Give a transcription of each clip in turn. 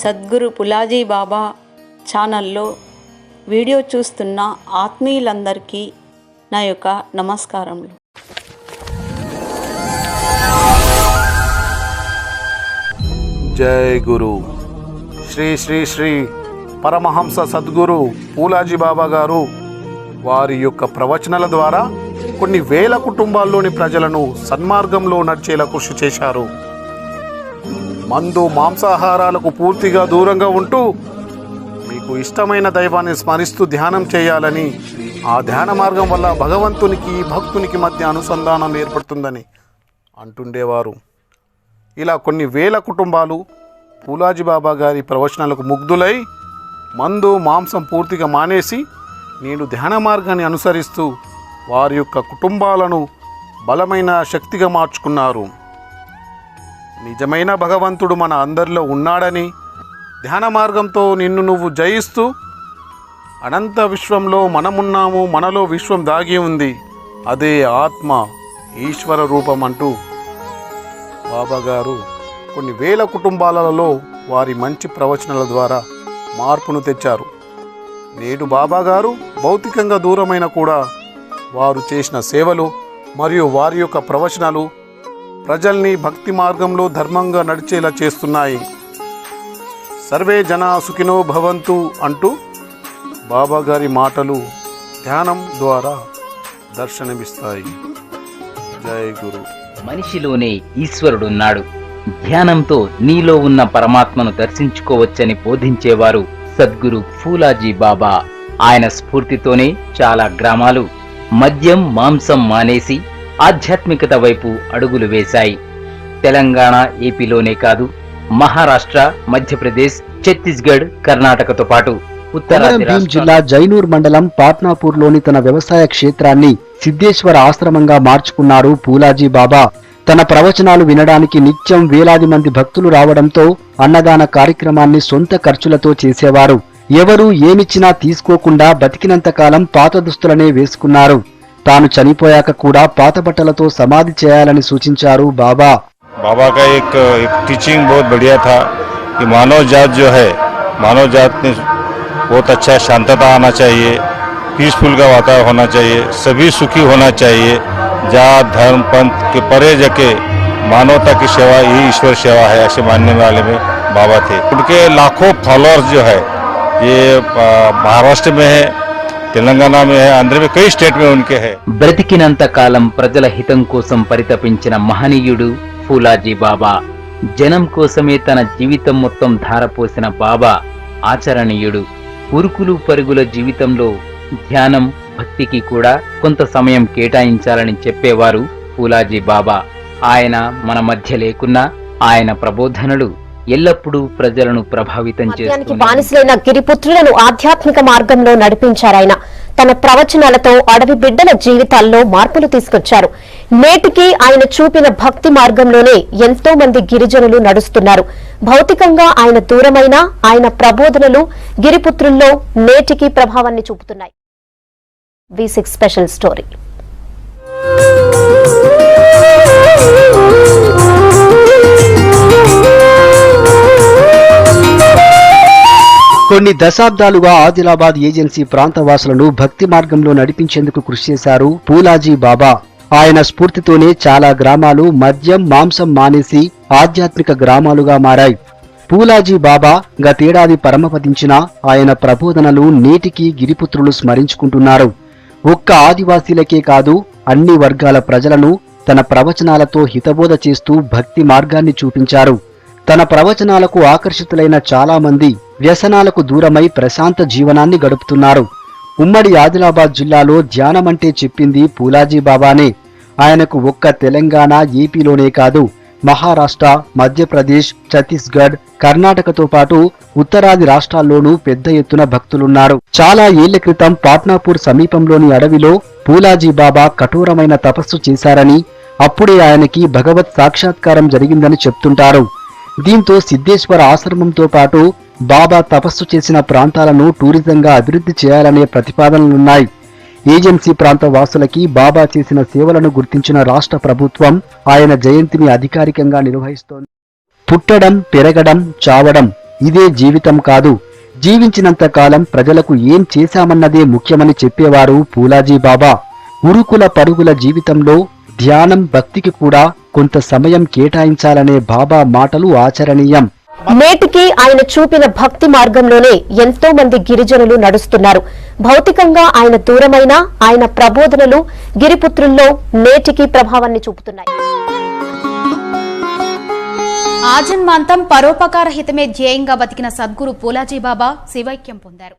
సద్గురు పులాజీ బాబా ఛానల్లో వీడియో చూస్తున్న ఆత్మీయులందరికీ నా యొక్క నమస్కారములు. జై గురు. శ్రీ శ్రీ శ్రీ పరమహంస సద్గురు పూలాజీ బాబా గారు వారి యొక్క ప్రవచనాల ద్వారా కొన్ని వేల కుటుంబాల్లోని ప్రజలను సన్మార్గంలో నడిచేలా కృషి చేశారు. మందు మాంసాహారాలకు పూర్తిగా దూరంగా ఉంటూ మీకు ఇష్టమైన దైవాన్ని స్మరిస్తూ ధ్యానం చేయాలని ఆ ధ్యాన మార్గం వల్ల భగవంతునికి భక్తునికి మధ్య అనుసంధానం ఏర్పడుతుందని అంటుండేవారు. ఇలా కొన్ని వేల కుటుంబాలు పూలాజీ బాబా గారి ప్రవచనాలకు ముగ్ధులై మందు మాంసం పూర్తిగా మానేసి నేడు ధ్యాన మార్గాన్ని అనుసరిస్తూ వారి యొక్క కుటుంబాలను బలమైన శక్తిగా మార్చుకున్నారు. నిజమైన భగవంతుడు మన అందరిలో ఉన్నాడని ధ్యాన మార్గంతో నిన్ను నువ్వు జయిస్తూ అనంత విశ్వంలో మనమున్నాము మనలో విశ్వం దాగి ఉంది. అదే ఆత్మ ఈశ్వర రూపం అంటూ బాబా గారు కొన్ని వేల కుటుంబాలలో వారి మంచి ప్రవచనాల ద్వారా మార్పును తెచ్చారు. నేడు బాబా గారు భౌతికంగా దూరమైన కూడా వారు చేసిన సేవలు మరియు వారి యొక్క ప్రవచనాలు ప్రజల్ని భక్తి మార్గంలో ధర్మంగా నడిచేలా చేస్తున్నాయి. సర్వే జన సుఖినో భవంతు అంటూ బాబాగారి మాటలు ధ్యానం ద్వారా దర్శనమిస్తాయి. జయ గురు. మనిషిలోనే ఈశ్వరుడున్నాడు ధ్యానంతో నీలో ఉన్న పరమాత్మను దర్శించుకోవచ్చని బోధించేవారు సద్గురు ఫూలాజీ బాబా. ఆయన స్ఫూర్తితోనే చాలా గ్రామాలు మద్యం మాంసం మానేసి ఆధ్యాత్మికత వైపు అడుగులు వేశాయి. తెలంగాణ ఏపీలోనే కాదు మహారాష్ట్ర మధ్యప్రదేశ్ ఛత్తీస్గఢ్ కర్ణాటకతో పాటు రాష్ట్రాలు జిల్లా జైనూర్ మండలం పాట్నాపూర్లోని తన వ్యవసాయ క్షేత్రాన్ని సిద్ధేశ్వర ఆశ్రమంగా మార్చుకున్నారు పూలాజీ బాబా. తన ప్రవచనాలు వినడానికి నిత్యం వేలాది మంది భక్తులు రావడంతో అన్నదాన కార్యక్రమాన్ని సొంత ఖర్చులతో చేసేవారు. ఎవరూ ఏమిచ్చినా తీసుకోకుండా బతికినంత కాలం పాత దుస్తులనే వేసుకున్నారు. తాను చనిపోయాక కూడా పాత బట్టలతో సమాధి చేయాలని సూచించారు బాబా बाबा का एक एक टीचिंग बहुत बढ़िया था कि मानव जात जो है मानव जात में बहुत अच्छा शांतता आना चाहिए पीसफुल का वातावरण होना चाहिए सभी सुखी होना चाहिए जात धर्म पंथ के परे जके मानवता की सेवा ही ईश्वर सेवा है ऐसे मानने वाले में बाबा थे उनके लाखों फॉलोअर्स जो है ये आ, महाराष्ट्र में है తెలంగాణ అందరికీ కై స్టేట్ మే హై. బ్రతికినంత కాలం ప్రజల హితం కోసం పరితపించిన మహనీయుడు ఫూలాజీ బాబా. జనం కోసమే తన జీవితం మొత్తం ధారపోసిన బాబా ఆచరణీయుడు. ఉరుకులు పరుగుల జీవితంలో ధ్యానం భక్తికి కూడా కొంత సమయం కేటాయించాలని చెప్పేవారు పూలాజీ బాబా. ఆయన మన మధ్య లేకున్నా ఆయన ప్రబోధనలు ఎల్లప్పుడూ ప్రజలను ప్రభావితం చేస్తూ బానిసలైన గిరిపుత్రులను ఆధ్యాత్మిక మార్గంలో నడిపించారాయన తన ప్రవచనాలతో అడవి బిడ్డల జీవితాల్లో మార్పులు తీసుకొచ్చారు. నేటికి ఆయన చూపిన భక్తి మార్గంలోనే ఎంతో మంది గిరిజనులు నడుస్తున్నారు. భౌతికంగా ఆయన దూరమైన ఆయన ప్రబోధనలు గిరిపుత్రుల్లో నేటికి ప్రభావాన్ని చూపుతున్నాయి. V special story. కొన్ని దశాబ్దాలుగా ఆదిలాబాద్ ఏజెన్సీ ప్రాంత వాసులను భక్తి మార్గంలో నడిపించేందుకు కృషి చేశారు పూలాజీ బాబా. ఆయన స్ఫూర్తితోనే చాలా గ్రామాలు మద్యం మాంసం మానేసి ఆధ్యాత్మిక గ్రామాలుగా మారాయి. పూలాజీ బాబా గతేడాది పరమపదించిన ఆయన ప్రబోధనలు నేటికి గిరిపుత్రులు స్మరించుకుంటున్నారు. ఒక్క ఆదివాసీలకే కాదు అన్ని వర్గాల ప్రజలను తన ప్రవచనాలతో హితబోధ చేస్తూ భక్తి మార్గాన్ని చూపించారు. తన ప్రవచనాలకు ఆకర్షితులైన చాలామంది వ్యసనాలకు దూరమై ప్రశాంత జీవనాన్ని గడుపుతున్నారు. ఉమ్మడి ఆదిలాబాద్ జిల్లాలో ధ్యానమంటే చెప్పింది పూలాజీ బాబానే. ఆయనకు ఒక్క తెలంగాణ ఏపీలోనే కాదు మహారాష్ట్ర మధ్యప్రదేశ్ ఛత్తీస్గఢ్ కర్ణాటకతో పాటు ఉత్తరాది రాష్ట్రాల్లోనూ పెద్ద ఎత్తున భక్తులున్నారు. చాలా ఏళ్ళ క్రితం పాట్నాపూర్ సమీపంలోని అడవిలో పూలాజీ బాబా కఠోరమైన తపస్సు చేశారని అప్పుడే ఆయనకి భగవత్ సాక్షాత్కారం జరిగిందని చెప్తుంటారు. దీంతో సిద్ధేశ్వర ఆశ్రమంతో పాటు బాబా తపస్సు చేసిన ప్రాంతాలను టూరిజంగా అభివృద్ధి చేయాలనే ప్రతిపాదనలున్నాయి. ఏజెన్సీ ప్రాంత వాసులకి బాబా చేసిన సేవలను గుర్తించిన రాష్ట్ర ప్రభుత్వం ఆయన జయంతిని అధికారికంగా నిర్వహిస్తోంది. పుట్టడం పెరగడం చావడం ఇదే జీవితం కాదు. జీవించినంత కాలం ప్రజలకు ఏం చేశామన్నదే ముఖ్యమని చెప్పేవారు పూలాజీ బాబా. ఉరుకుల పరుగుల జీవితంలో ధ్యానం భక్తికి కూడా కొంత సమయం కేటాయించాలనే బాబా మాటలు ఆచరణీయం. నేటికి ఆయన చూపిన భక్తి మార్గంలోనే ఎంతో మంది గిరిజనులు నడుస్తున్నారు. భౌతికంగా ఆయన దూరమైన ఆయన ప్రబోధనలు గిరిపుత్రుల్లో నేటికి ప్రభావాన్ని చూపుతున్నాయి. ఆజన్మాంతం పరోపకార హితమే ధ్యేయంగా బతికిన సద్గురు పూలాజీ బాబా శివైక్యం పొందారు.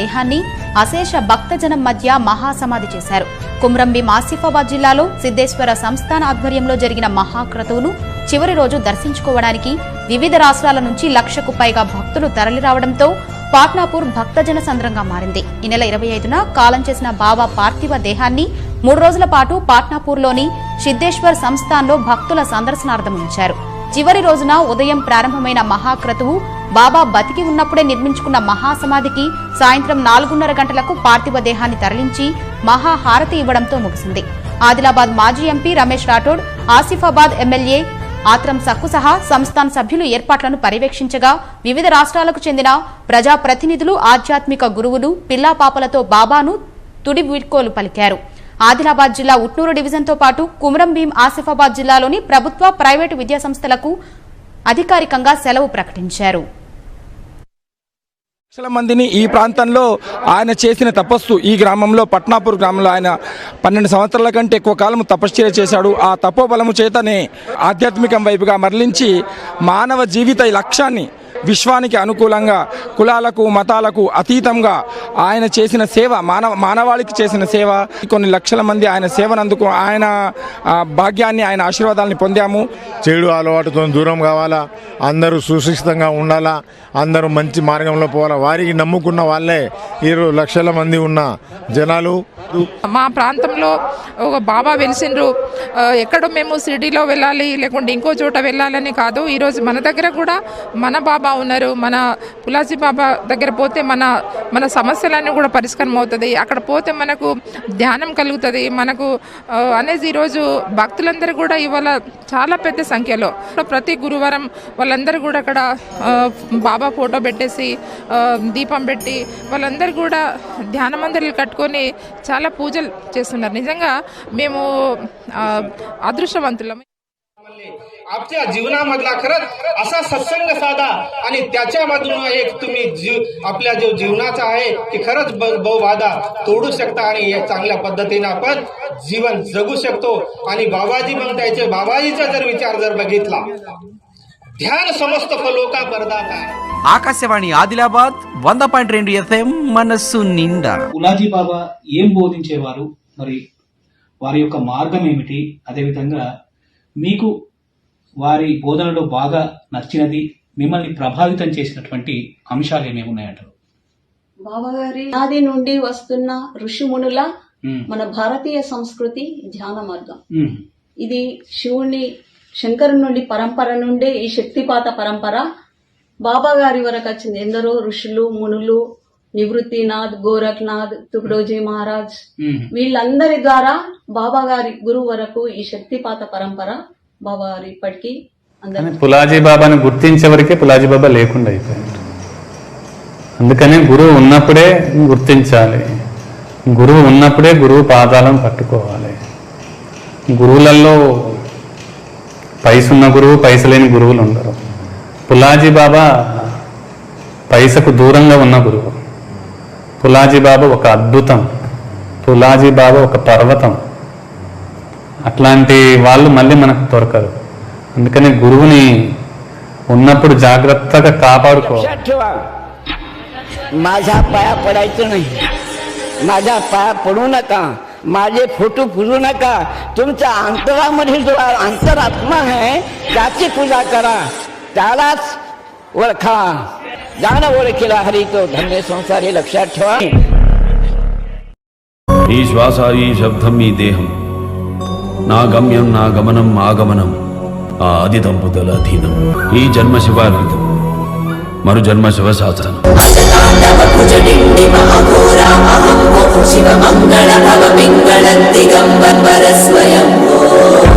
దేహాన్ని అశేష భక్తజనం మధ్య మహాసమాధి చేశారు. కుమ్రంబి ఆసిఫాబాద్ జిల్లాలో సిద్దేశ్వర సంస్థాన ఆధ్వర్యంలో జరిగిన మహాక్రతువును చివరి రోజు దర్శించుకోవడానికి వివిధ రాష్ట్రాల నుంచి లక్షకు పైగా భక్తులు తరలిరావడంతో పాట్నాపూర్ భక్తజన సంద్రంగా మారింది. ఈ నెల ఇరవై ఐదున కాలం చేసిన బాబా పార్థివ దేహాన్ని మూడు రోజుల పాటు పాట్నాపూర్లోని సిద్ధేశ్వర్ సంస్థాన్లో భక్తుల సందర్శనార్థం ఉంచారు. చివరి రోజున ఉదయం ప్రారంభమైన మహాక్రతువు బాబా బతికి ఉన్నప్పుడే నిర్మించుకున్న మహాసమాధికి సాయంత్రం నాలుగున్నర గంటలకు పార్థివ దేహాన్ని తరలించి మహాహారతి ఇవ్వడంతో ముగిసింది. ఆదిలాబాద్ మాజీ ఎంపీ రమేష్ రాఠోడ్ ఆసిఫాబాద్ ఎమ్మెల్యే ఆత్రం సక్కు సహా సంస్థాన్ సభ్యులు ఏర్పాట్లను పర్యవేక్షించగా వివిధ రాష్ట్రాలకు చెందిన ప్రజాప్రతినిధులు ఆధ్యాత్మిక గురువులు పిల్లాపాపలతో బాబాను తుడి వీడ్కోలు పలికారు. ఆదిలాబాద్ జిల్లా ఉట్నూరు డివిజన్తో పాటు కుమరం భీం ఆసిఫాబాద్ జిల్లాలోని ప్రభుత్వ ప్రైవేటు విద్యాసంస్థలకు అధికారికంగా సెలవు ప్రకటించారు. లక్షల మందిని ఈ ప్రాంతంలో ఆయన చేసిన తపస్సు ఈ గ్రామంలో పట్నాపూర్ గ్రామంలో ఆయన పన్నెండు సంవత్సరాల కంటే ఎక్కువ కాలం తపశ్చర్య చేశాడు. ఆ తపోబలము చేతనే ఆధ్యాత్మికం వైపుగా మరలించి మానవ జీవిత లక్ష్యాన్ని విశ్వానికి అనుకూలంగా కులాలకు మతాలకు అతీతంగా ఆయన చేసిన సేవ మానవ మానవాళికి చేసిన సేవ కొన్ని లక్షల మంది ఆయన సేవనందుకు ఆయన ఆ, భాగ్యాన్ని ఆయన ఆశీర్వాదాలని పొందాము. చెడు అలవాటుతో దూరం కావాలా? అందరూ సుశిక్షితంగా ఉండాలా? అందరూ మంచి మార్గంలో పోవాలా? వారికి నమ్ముకున్న వాళ్ళే ఇరవై లక్షల మంది ఉన్న జనాలు. మా ప్రాంతంలో ఒక బాబా వెలిసిండ్రు. ఎక్కడో మేము సిటీలో వెళ్ళాలి లేకుంటే ఇంకో చోట వెళ్ళాలని కాదు. ఈరోజు మన దగ్గర కూడా మన బాబా ఉన్నారు. మన పులాజీ బాబా దగ్గర పోతే మన మన సమస్యలన్నీ కూడా పరిష్కారం అవుతుంది. అక్కడ పోతే మనకు ధ్యానం కలుగుతుంది. మనకు అనేది ఈరోజు భక్తులందరూ కూడా ఇవాళ చాలా పెద్ద సంఖ్యలో. ప్రతి గురువారం వాళ్ళందరూ కూడా అక్కడ బాబా ఫోటో పెట్టేసి దీపం పెట్టి వాళ్ళందరూ కూడా ధ్యాన మందిరాలు కట్టుకొని చాలా పూజలు చేస్తున్నారు. నిజంగా మేము అదృష్టవంతులం. आपल्या जीवनामधला खरंच असा सत्संग साधा आणि त्याच्यामधून एक तुम्ही जीव आपल्या जो जीवनाचा आहे की खरंच ब- बहुबाधा तोडू शकता आणि या चांगल्या पद्धतीने आपण जीवन जगू शकतो आणि बाबाजी मग त्याचे बाबाजीचा जर विचार जर बघितला ध्यान समस्त फलो का प्रदाता आहे ఆకాశవాణి ఆదిలాబాద్ వంద పాయింట్ రెండు ఎఫ్ఎం మనస్సు నిండా ఉలాజీ బాబా ఏం బోధించేవారు మరి వారి యొక్క మార్గం ఏమిటి అదేవిధంగా మీకు వారి బోధనలో బాగా నచ్చినది మిమ్మల్ని ప్రభావితం చేసినటువంటి అంశాలు ఏమేమి ఉన్నాయంటారు? బాబాగారి ఆది నుండి వస్తున్న ఋషిమునుల మన భారతీయ సంస్కృతి ధ్యాన మార్గం. ఇది శివుని శంకరుని నుండి పరంపర నుండి ఈ శక్తిపాత పరంపర. బాబా గారి వరకు వచ్చింది. ఎందరో ఋషులు మునులు నివృత్తినాథ్ గోరఖ్నాథ్ తుగడోజీ మహారాజ్. వీళ్ళందరి ద్వారా బాబా గారి గురువు వరకు ఈ శక్తిపాత పరంపర బాబా గారు ఇప్పటికీ పులాజీ బాబాని గుర్తించే వరకే పులాజీ బాబా లేకుండా అయిపోయింది అందుకనే గురువు ఉన్నప్పుడే గుర్తించాలి. గురువు ఉన్నప్పుడే గురువు పాదాలను పట్టుకోవాలి. గురువులలో పైసున్న గురువు పైస లేని గురువులు ఉండరు. పులాజీ బాబా పైసకు దూరంగా ఉన్న గురువు. పులాజీ బాబా ఒక అద్భుతం పులాజీ బాబా ఒక పర్వతం అట్లాంటి వాళ్ళు మళ్ళీ మనకు దొరకరు అందుకని గురువుని ఉన్నప్పుడు జాగ్రత్తగా కాపాడుకోవాలి माझ्या पाया पडायचं नाही माझ्या पाया पडू नका माझे फोटो पुजू नका तुमच्या अंतरामध्ये जो अंतरात्मा आहे त्याची पूजा करा त्यालाच ओळखा ज्यानं ओळखीला हरी तो धन्य संसार हे लक्षात ठेवा ఈ శ్వాస ఈ శబ్దం ఈ దేహం నా గమ్యం నా గమనం ఆగమనం ఆ ఆది దంపతుల అధీనం ఈ జన్మ శివార్పితం మరు జన్మ శివ